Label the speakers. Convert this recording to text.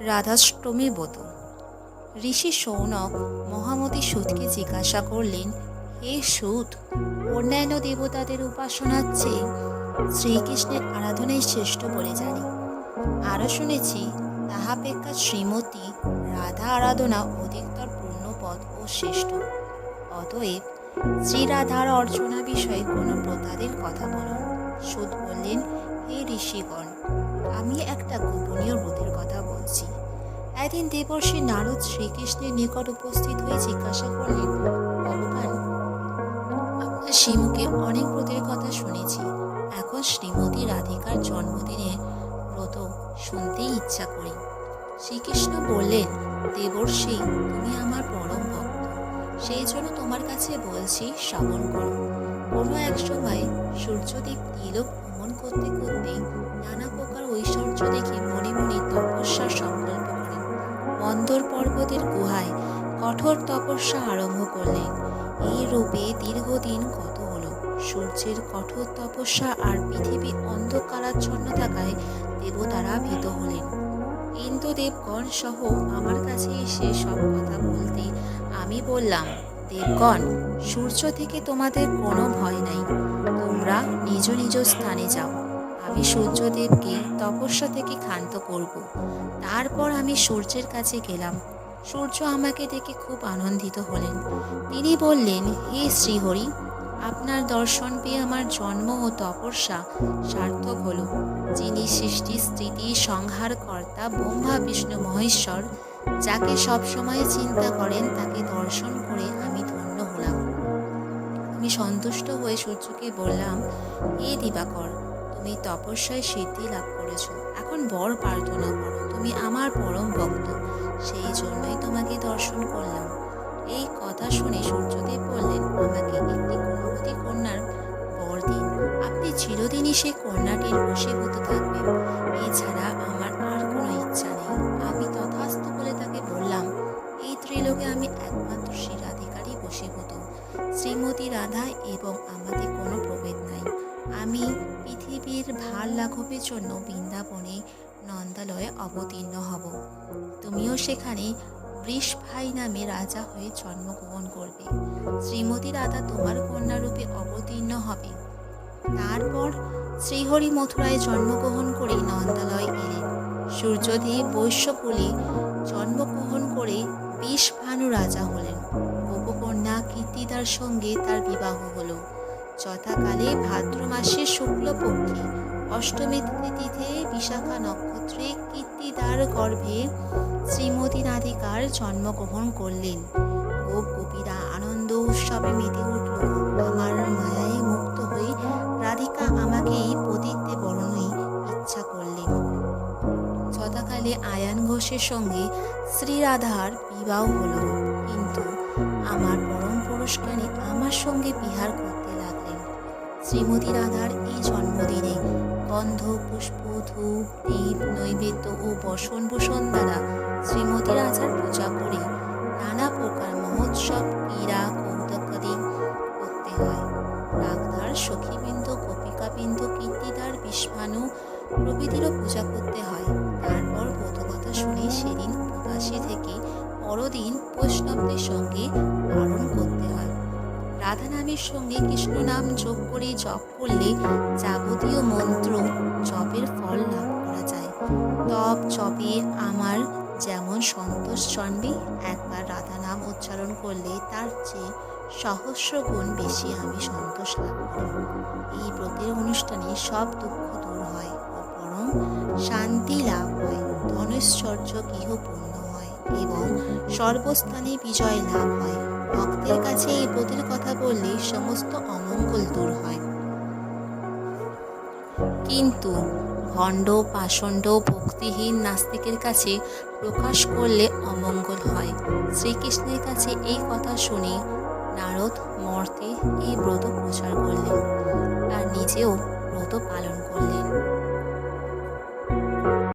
Speaker 1: রাধাষ্টমী ব্রত ঋষি সৌনক মহামতি সুদকে জিজ্ঞাসা করলেন, হে সুদ অন্যান্য দেবতাদের উপাসনার চেয়ে শ্রীকৃষ্ণের আরাধনাই শ্রেষ্ঠ বলে জানি। আরও শুনেছি, তাহাপেক্ষা শ্রীমতী রাধা আরাধনা অধিকতর পূর্ণপদ ও শ্রেষ্ঠ। অতএব শ্রীরাধার অর্চনা বিষয়ে কোনো প্রতাদের কথা বলুন। সুদ বললেন, হে ঋষিগণ আমি একটা গোপনীয় ব্রতের কথা বলছি। একদিন দেবর্ষী নারদ শ্রীকৃষ্ণের নিকট উপস্থিত হয়ে জিজ্ঞাসা করলেন, ভগবান আপনার অনেক ব্রতের কথা শুনেছি। এখন শ্রীমতী রাধিকার জন্মদিনে ব্রত শুনতেই ইচ্ছা করি। শ্রীকৃষ্ণ বললেন, দেবর্ষী, তুমি আমার পরম ভক্ত। সেই জন্য তোমার কাছে বলছি, শ্রবণ করো। কোনো এক সময় সূর্যদেব তিলক ভ্রমণ করতে করতে নানা প্রকার ঐশ্বর্য দেখে মনে মনে তপস্যার সংকল্প করেন। মন্দর পর্বতের গুহায় কঠোর তপস্যা আরম্ভ করলেন। এই রূপে দীর্ঘদিন কত হলো। সূর্যের কঠোর তপস্যা আর পৃথিবী অন্ধকারাচ্ছন্ন থাকায় দেবতারা ভীত হলেন। কিন্তু দেবগণ সহ আমার কাছে এসে সব কথা বলতে আমি বললাম দেবগণ, সূর্য থেকে তোমাদের কোনো ভয় নাই। তোমরা নিজ নিজ স্থানে যাও। আমি সূর্যদেবকে তপস্যা থেকে ক্ষান্ত করব। তারপর আমি সূর্যের কাছে গেলাম। সূর্য আমাকে দেখে খুব আনন্দিত হলেন। তিনি বললেন, হে শ্রীহরি, আপনার দর্শন পেয়ে আমার জন্ম ও তপস্যা সার্থক হলো। যিনি সৃষ্টি স্থিতি সংহার কর্তা ব্রহ্মা, বিষ্ণু, মহেশ্বর যাকে সবসময় চিন্তা করেন, তাকে দর্শন করে আমি ধন্য হলাম। আমি সন্তুষ্ট হয়ে সূর্যকে বললাম, হে দিবাকর, তুমি তপস্যায় সিদ্ধি লাভ করেছ। এখন বর প্রার্থনা করো, তুমি আমার পরম ভক্ত। সেই জন্যই তোমাকে দর্শন করলাম। এই কথা শুনে সূর্যদেব বললেন, আমাকে একটি গুণবতী কন্যার বর দিন। আপনি চিরদিনই সেই কন্যাটির বসে হতে থাকবেন। শ্রীমতী রাধা এবং আমাদের কোনো প্রভেদ নাই। আমি পৃথিবীর ভার লাঘবের জন্য বৃন্দাবনে নন্দালয়ে অবতীর্ণ হব। তুমিও সেখানে বৃষ ভাই নামে রাজা হয়ে জন্মগ্রহণ করবে। শ্রীমতী রাধা তোমার কন্যারূপে অবতীর্ণ হবে। তারপর শ্রীহরি মথুরায় জন্মগ্রহণ করে নন্দালয় এলেন। সূর্যদেব বৈশ্যকুলে জন্মগ্রহণ করে বিষ ভানু রাজা হলেন। গোপকন্যা কীর্তিদার সঙ্গে তার বিবাহ হলো। যথাকালে ভাদ্র মাসের শুক্লপক্ষে অষ্টমী তিথিতে বিশাখা নক্ষত্রে কীর্তিদার গর্ভে শ্রীমতী নাধিকার জন্মগ্রহণ করলেন। গোপ গোপীরা আনন্দ উৎসবে মেতে উঠল। আমার মায়ায় মুক্ত হয়ে রাধিকা আমাকে এই পতিত্বে বরণই ইচ্ছা করলেন। যথাকালে আয়ান ঘোষের সঙ্গে শ্রীরাধার বিবাহ হল। কিন্তু আমার পরম পুরস্কারে আমার সঙ্গে বিহার করতে লাগলেন। শ্রীমতী রাধার এই জন্মদিনে গন্ধ, পুষ্প, ধূপ, দীপ, নৈবেদ্য ও বসন ভূষণ দ্বারা শ্রীমতী রাজার পূজা করে নানা প্রকার মহোৎসব, ক্রীড়া কৌতুকাদি করতে হয়। রাগদার সখীবৃন্দ, গোপিকাবৃন্দ, কীর্তিদার, বিষ্মানু প্রভৃতিরও পূজা করতে হয়। তারপর ব্রতকথা শুনে সেদিন উপবাসী থেকে পরদিন বৈষ্ণবদের সঙ্গে পালন করতে হয়। রাধা নামের সঙ্গে কৃষ্ণ নাম যোগ করে জপ করলে যাবতীয় মন্ত্র জপের ফল লাভ করা যায়। তপ, জপে আমার যেমন সন্তোষ জন্মে, একবার রাধা নাম উচ্চারণ করলে তার চেয়ে সহস্র গুণ বেশি আমি সন্তোষ লাভ করি। এই ব্রতের অনুষ্ঠানে সব দুঃখ দূর হয় ও শান্তি লাভ হয়। ধনৈশ্বর্য গৃহপূর্ণ হয় এবং সর্বস্থানে বিজয় লাভ হয়। ভক্তের কাছে এই ব্রতের কথা বললে সমস্ত অমঙ্গল দূর হয়। কিন্তু ভণ্ড, পাষণ্ড, ভক্তিহীন নাস্তিকের কাছে প্রকাশ করলে অমঙ্গল হয়। শ্রীকৃষ্ণের কাছে এই কথা শুনে নারদ মর্তে এই ব্রত প্রচার করলেন। আর নিজেও ব্রত পালন করলেন।